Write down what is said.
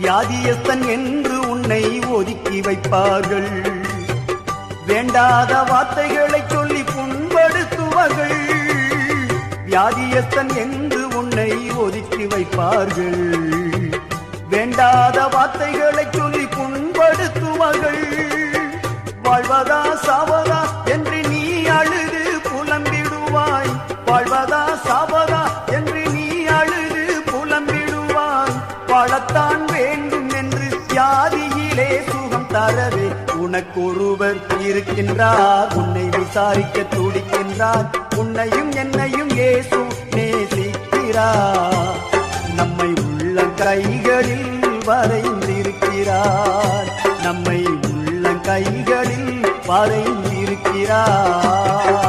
வியாதியஸ்தன் என்று உன்னை ஒதுக்கி வைப்பார்கள். வேண்டாத வார்த்தைகளை சொல்லி புண்படுத்துவார்கள். வியாதியஸ்தன் என்று உன்னை ஒதுக்கி வைப்பார்கள். வேண்டாத வார்த்தைகளை சொல்லி புண்படுத்துவார்கள். வாழ்வதா சாவதா என்று நீ அழுது புலம்பிடுவாய். வாழ்வதா வாழத்தான் வேண்டும் என்று யாதியிலே சுகம் தரவே. உனக்கொருவர் இருக்கின்றார் உன்னை விசாரிக்க துடிக்கின்றார். உன்னையும் என்னையும் ஏசு நேசிக்கிறார். நம்மை உள்ள கைகளில் வரைந்திருக்கிறார். நம்மை உள்ள கைகளில் வரைந்திருக்கிறார்.